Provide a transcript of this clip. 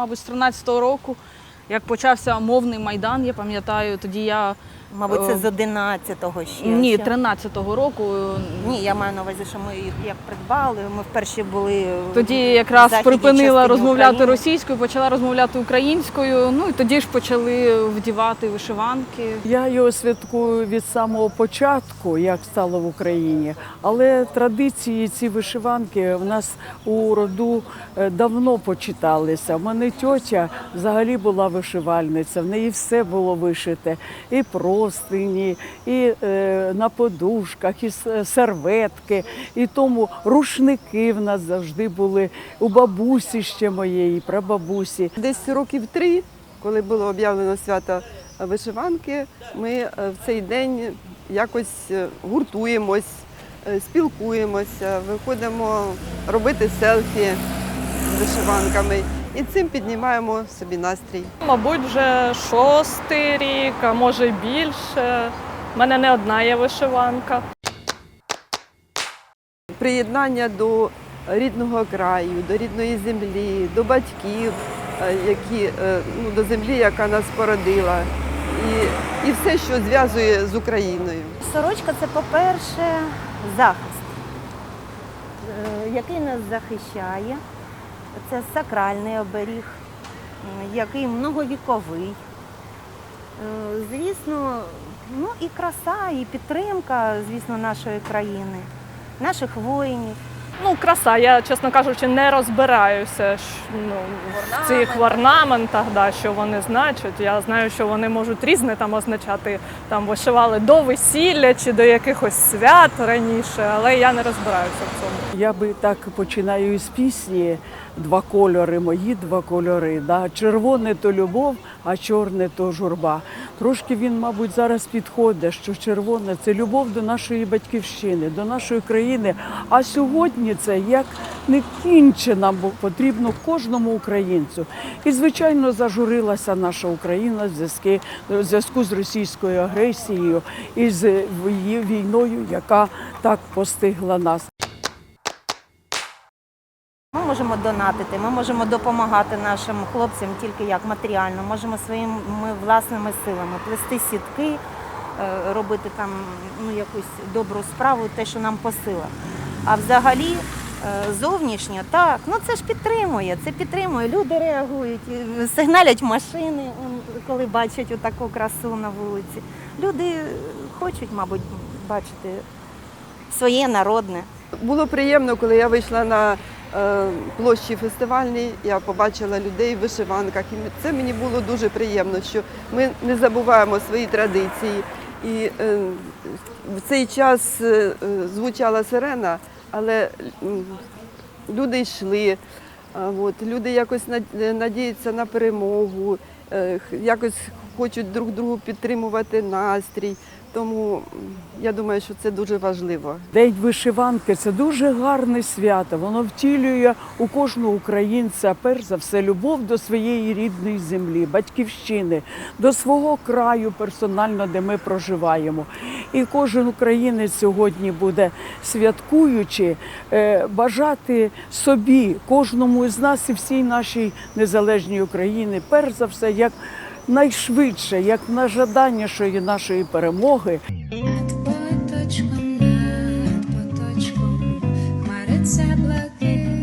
Мабуть, з 13-го року, як почався мовний майдан, я пам'ятаю, тоді я Мабуть, це Е, з 11-го ще. ні, 13-го року. Ні, я маю на увазі, що ми їх як придбали. Ми вперше були Тоді якраз припинила розмовляти України. російською, почала розмовляти українською. Ну і тоді ж почали вдівати вишиванки. Я його святкую від самого початку, як стало в Україні. Але традиції ці вишиванки в нас у роду е, давно почиталися. У мене тьотя взагалі була вишивальниця, в неї все було вишите. І простині, і е, на подушках, і серветки, і тому рушники в нас завжди були у бабусі ще моєї, прабабусі. Десь років три, коли було об'явлено свято вишиванки, ми е, в цей день якось е, гуртуємось, е, спілкуємося, виходимо робити селфі з вишиванками і цим піднімаємо собі настрій. Мабуть, вже шостий рік, а може й більше. У мене не одна є вишиванка. Приєднання до рідного краю, до рідної землі, до батьків, е, які, е, ну, до землі, яка нас породила, і, і все, що зв'язує з Україною. Сорочка це, по-перше, захист, е, який нас захищає. Це сакральний оберіг, який многовіковий. Е, Звісно, ну і краса, і підтримка, звісно, нашої країни, наших воїнів. Ну, краса. Я, чесно кажучи, не розбираюся ну, в цих орнаментах, да, що вони значать. Я знаю, що вони можуть різне там означати. Там вишивали до весілля чи до якихось свят раніше, але я не розбираюся в цьому. Я би так починаю із пісні Два кольори, мої два кольори. Да? Червоне то любов, а чорне то журба. Трошки він, мабуть, зараз підходить, що червоне це любов до нашої батьківщини, до нашої країни. А сьогодні це як не кінчена, бо потрібно кожному українцю. І, звичайно, зажурилася наша Україна в зв'язку з російською агресією і з її війною, яка так постигла нас. Ми можемо донатити, ми можемо допомагати нашим хлопцям тільки як матеріально, можемо своїми власними силами плести сітки, е, робити там ну, якусь добру справу, те, що нам по силах. А взагалі е, зовнішньо, так, ну це ж підтримує, це підтримує. Люди реагують, сигналять машини, коли бачать отаку красу на вулиці. Люди хочуть, мабуть, бачити своє народне. Було приємно, коли я вийшла на е, площі фестивальній, я побачила людей в вишиванках. І це мені було дуже приємно, що ми не забуваємо свої традиції. І е, в цей час е, е, звучала сирена, але люди йшли. Люди якось надіються на перемогу, якось хочуть друг другу підтримувати настрій. Тому я думаю, що це дуже важливо. День вишиванки це дуже гарне свято. Воно втілює у кожного українця, перш за все, любов до своєї рідної землі, батьківщини, до свого краю персонально, де ми проживаємо. І кожен українець сьогодні буде святкуючи, е, бажати собі, кожному із нас і всій нашій незалежній Україні, перш за все, як найшвидше, як на найжаданішої нашої перемоги. Поточком, над поточком, мариться блакить.